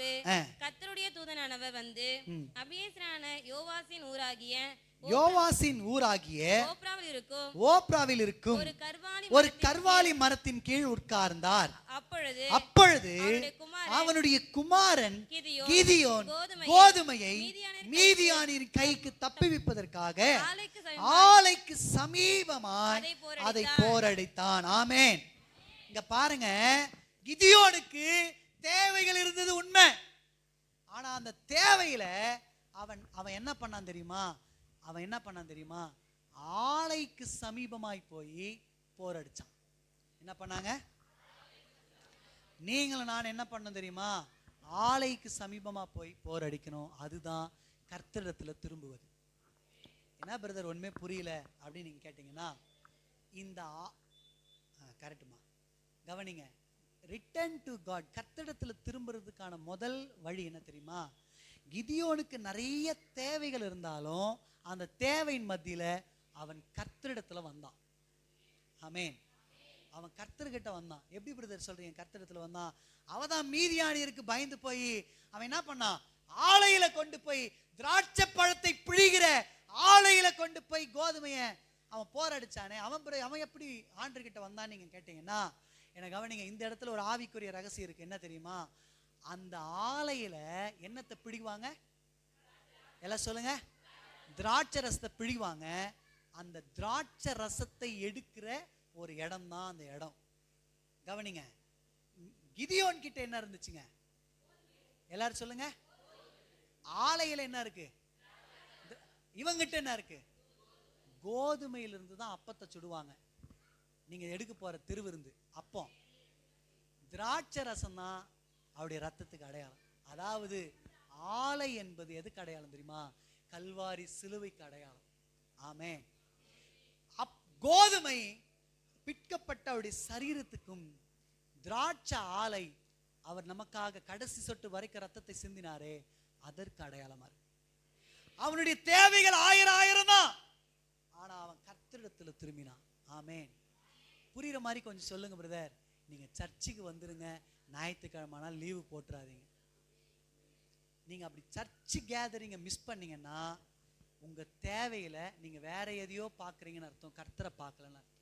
பின்பு ஆ. கர்த்தருடைய தூதனானவர் வந்து அபியேசரான யோவாசின் ஊராகிய யோவாசின் ஊராகிய ஓப்ராவில் இருக்கும். ஒரு கர்வாலி மரத்தின் கீழ். உட்கார்ந்தார். அப்பொழுது அப்பொழுது அவனுடைய குமாரன் கிதியோன் கோதுமையை மீதியானின் கைக்கு தப்புவிப்பதற்காக ஆலைக்கு சமீப- ஆலைக்கு சமீபமாய். அதை போரடித்தான். ஆமென். இங்க பாருங்க கிதியோனுக்கு தேவைகள் இருந்தது உண்மை. ஆனா அந்த தேவையில அவன் அவன் என்ன பண்ணான் தெரியுமா? அவன் என்ன பண்ணான் தெரியுமா? ஆலைக்கு சமீபமாய் போய் போர் அடித்தான் என்ன பண்ணாங்க? நீங்களும் நான் என்ன பண்ணணும் தெரியுமா? ஆலைக்கு சமீபமா போய் போர் அடிக்கணும். அதுதான் கர்த்தரிடத்துல திரும்புவது. என்ன பிரதர் ஒண்ணுமே புரியல அப்படின்னு நீங்க கேட்டீங்கன்னா இந்த கரெக்டுமா கவனிங்க. ரிட்டர்ன் டு காட் கர்த்தடத்தில் திரும்புறதுக்கான முதல் வழி என்ன தெரியுமா? கிதியோனுக்கு நிறைய தேவைகள் இருந்தாலும் அந்த தேவையின் மத்தியில அவன் கர்த்தரிடத்தில் வந்தான். ஆமேன் அவன் கர்த்தர்கிட்ட வந்தான். எப்படி பிரதர் சொல்றீங்க? கர்த்தரிடத்தில் வந்தான். அவதான் மீதியானியருக்கு பயந்து போய் அவன் என்ன பண்ணான்? ஆலையில கொண்டு போய் திராட்சை பழத்தை பிழிகிற ஆலையில கொண்டு போய் கோதுமையை அவன் போரடிச்சானே. அவன் பிறகு அவன் எப்படி ஆண்டர்கிட்ட வந்தான்னு நீங்க கேட்டீங்கன்னா எனக்கு கவனிங்க இந்த இடத்துல ஒரு ஆவிக்குரிய ரகசியம் இருக்கு. என்ன தெரியுமா? அந்த ஆலையில என்னத்தை பிடிவாங்க? எல்லாம் சொல்லுங்க. திராட்சை ரசத்தை பிழிவாங்க அந்த திராட்சை ரசத்தை எடுக்கிற ஒரு இடம் தான் அந்த இடம். கவனிங்க. கிதியோன் கிட்ட என்ன இருந்துச்சுங்க? எல்லாரும் சொல்லுங்க. ஆலையில் என்ன இருக்கு? இவங்கிட்ட என்ன இருக்கு? கோதுமையிலிருந்து தான் அப்பத்தை சுடுவாங்க. நீங்க எடுக்க போற திருவிருந்து அப்போ திராட்சை ரசம் தான் அவருடைய ரத்தத்துக்கு அடையாளம். அதாவது ஆலை என்பது எதுக்கு அடையாளம் தெரியுமா? கல்வாரி சிலுவைக்கு அடையாளம். ஆமே அப் கோதுமை பிற்கப்பட்ட அவருடைய சரீரத்துக்கும் திராட்சை ஆலை அவர் நமக்காக கடைசி சொட்டு வரைக்கும் ரத்தத்தை சிந்தினாரே அதற்கு அடையாளமா இருக்கு. அவனுடைய தேவைகள் ஆயிரம் ஆயிரம் தான். ஆனா அவன் கர்த்தரிடத்துல திரும்பினான். ஆமேன். புரிகிற மாதிரி கொஞ்சம் சொல்லுங்க பிரதர் நீங்க சர்ச்சுக்கு வந்துருங்க. ஞாயிற்றுக்கிழமை லீவு போட்டுறாதீங்க. நீங்க அப்படி சர்ச்சு கேதரிங்கை மிஸ் பண்ணீங்கன்னா உங்க தேவையில நீங்க வேற எதையோ பார்க்குறீங்கன்னு அர்த்தம். கர்த்தரை பார்க்கலன்னு அர்த்தம்.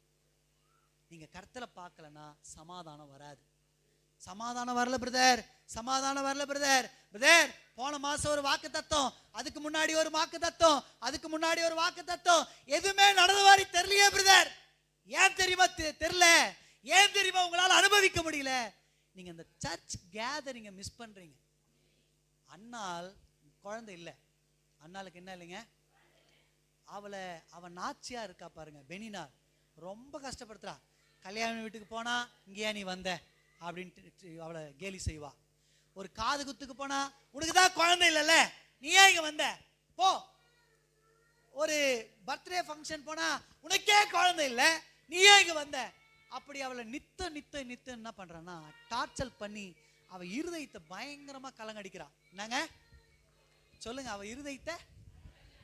நீங்க கர்த்தரை பார்க்கலன்னா சமாதானம் வராது. சமாதானம் வரல பிரதர் சமாதானம் வரல பிரதர் பிரதர் போன மாசம் ஒரு வாக்கு தத்தம். அதுக்கு முன்னாடி ஒரு வாக்கு தத்தம். அதுக்கு முன்னாடி ஒரு வாக்கு தத்தம். எதுவுமே நடந்த மாதிரி தெரியலையே பிரதர் ஏன் தெரியுமா தெ- தெரியல? ஏன் தெரியுமா உங்களால அனுபவிக்க முடியல? நீங்க இந்த சர்ச் கேதரிங்கை மிஸ் பண்றீங்க. அண்ணால் குழந்தை இல்லை. அண்ணாளுக்கு என்ன இல்லைங்க? அவளை அவன் நாச்சியா இருக்கா பாருங்க பெனினார் ரொம்ப கஷ்டப்படுத்துறா. கல்யாண வீட்டுக்கு போனா இங்கேயா நீ வந்த? அப்படின்ட்டு அவளை கேலி செய்வா. ஒரு காது குத்துக்கு போனா உனக்கு தான் குழந்தை இல்லைல்ல? நீ ஏன் இங்க வந்த? போ. ஒரு பர்த்டே ஃபங்க்ஷன் போனா உனக்கே குழந்தை இல்ல? நீ ஏன் இங்க வந்த? அப்படி அவளை நித்த நித்த நித்த என்ன பண்ணுறான்னா டார்ச்சல் பண்ணி அவ இருதயத்தை பயங்கரமா கலங்கடிக்கிறா. என்னங்க? சொல்லுங்க அவ இருதயத்தை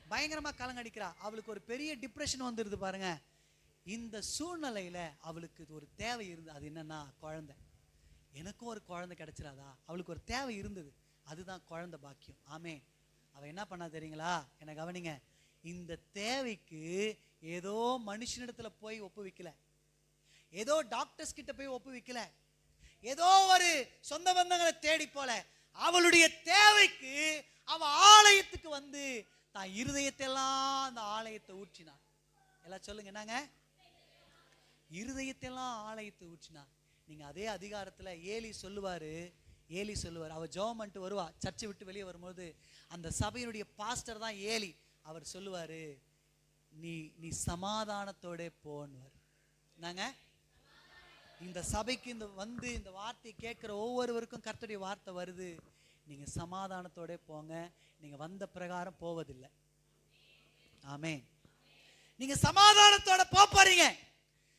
பயங்கரமா கலங்கடிக்கிறா. அவளுக்கு ஒரு பெரிய டிப்ரெஷன் வந்துருது பாருங்க. இந்த சூழ்நிலையில அவளுக்கு ஒரு தேவை இருந்தது அது என்னன்னா குழந்தை. எனக்கும் ஒரு குழந்தை கிடைச்சிடாதா அவளுக்கு ஒரு தேவை இருந்தது. அதுதான் குழந்தை பாக்கியம். ஆமே அவ என்ன பண்ணா தெரியுங்களா? என்ன கவனிங்க. இந்த தேவைக்கு ஏதோ மனுஷனிடத்துல போய் ஒப்புவிக்கல ஏதோ டாக்டர்ஸ் கிட்ட போய் ஒப்புவிக்கல ஏதோ ஒரு சொந்த பந்தங்களை தேடி போல. அவளுடைய தேவைக்கு அவ ஆலயத்துக்கு வந்து தான் இருதயத்தெல்லாம் அந்த ஆலயத்தை ஊற்றினான் எல்லாம் சொல்லுங்க என்னங்க? இருதயத்தெல்லாம் ஆலயத்தை ஊற்றினா. நீங்க அதே அதிகாரத்துல ஏலி சொல்லுவாரு ஏலி சொல்லுவார். அவ ஜெபம் பண்ணிட்டு வருவா. சர்ச்சை விட்டு வெளியே வரும்போது அந்த சபையினுடைய பாஸ்டர் தான் ஏலி. அவர் சொல்லுவாரு நீ நீ சமாதானத்தோட போன்வர். நாங்க இந்த சபைக்கு இந்த வந்து இந்த வார்த்தையை கேட்குற ஒவ்வொருவருக்கும் கர்த்தருடைய வார்த்தை வருது. நீங்க சமாதானத்தோட போங்க. நீங்க வந்த பிரகாரம் போவதில்லை. ஆமே நீங்க சமாதானத்தோட போறீங்க.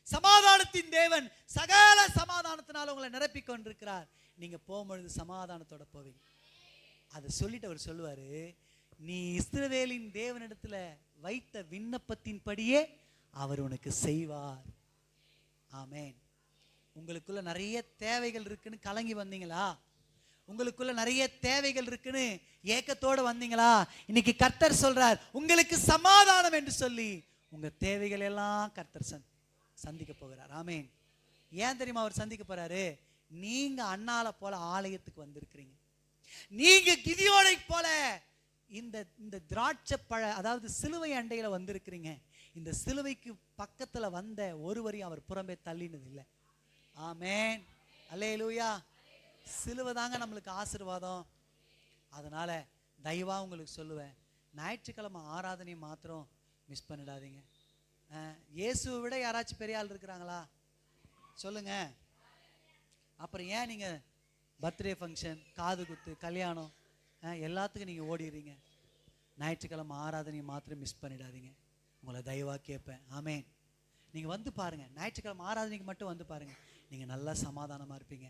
சமாதானத்தின் தேவன் சகல சமாதானத்தினால உங்களை நிரப்பிக் கொண்டிருக்கிறார். நீங்க போகும்பொழுது சமாதானத்தோட போவீங்க. அதை சொல்லிட்டு அவர் சொல்லுவாரு நீ இஸ்ரவேலின் தேவனிடத்துல வைத்த விண்ணப்பத்தின்படியே அவர் உனக்கு செய்வார். ஆமேன். உங்களுக்குள்ள நிறைய தேவைகள் இருக்குன்னு கலங்கி வந்தீங்களா? உங்களுக்குள்ள நிறைய தேவைகள் இருக்குன்னு ஏக்கத்தோட வந்தீங்களா? இன்னைக்கு கர்த்தர் சொல்றார் உங்களுக்கு சமாதானம் என்று சொல்லி உங்க தேவைகள் எல்லாம் கர்த்தர் சந் சந்திக்க போகிறார். ஆமேன். ஏன் தெரியுமா அவர் சந்திக்க போறாரு? நீங்க அண்ணால போல ஆலயத்துக்கு வந்திருக்கிறீங்க. நீங்க கிதியோனை போல இந்த இந்த திராட்சை பழ அதாவது சிலுவை அண்டையில் வந்திருக்கிறீங்க. இந்த சிலுவைக்கு பக்கத்தில் வந்த ஒருவரையும் அவர் புறம்பே தள்ளினது இல்லை ஆமேன். அல்லே லூயா சிலுவை தாங்க நம்மளுக்கு ஆசீர்வாதம். அதனால் தயவாக உங்களுக்கு சொல்லுவேன். ஞாயிற்றுக்கிழமை ஆராதனையை மாத்திரம் மிஸ் பண்ணிடாதீங்க. இயேசுவை விட யாராச்சும் பெரிய ஆள் இருக்கிறாங்களா? சொல்லுங்க. அப்புறம் ஏன் நீங்கள் பர்த்டே ஃபங்க்ஷன் காது குத்து கல்யாணம்? எல்லாத்துக்கும் நீங்கள் ஓடிடுறீங்க. ஞாயிற்றுக்கிழமை ஆராதனையை மாத்திரம் மிஸ் பண்ணிடாதீங்க. உங்களை தயவாக கேட்பேன். ஆமேன். நீங்கள் வந்து பாருங்கள் ஞாயிற்றுக்கிழமை ஆராதனைக்கு மட்டும் வந்து பாருங்கள் நீங்கள் நல்லா சமாதானமாக இருப்பீங்க.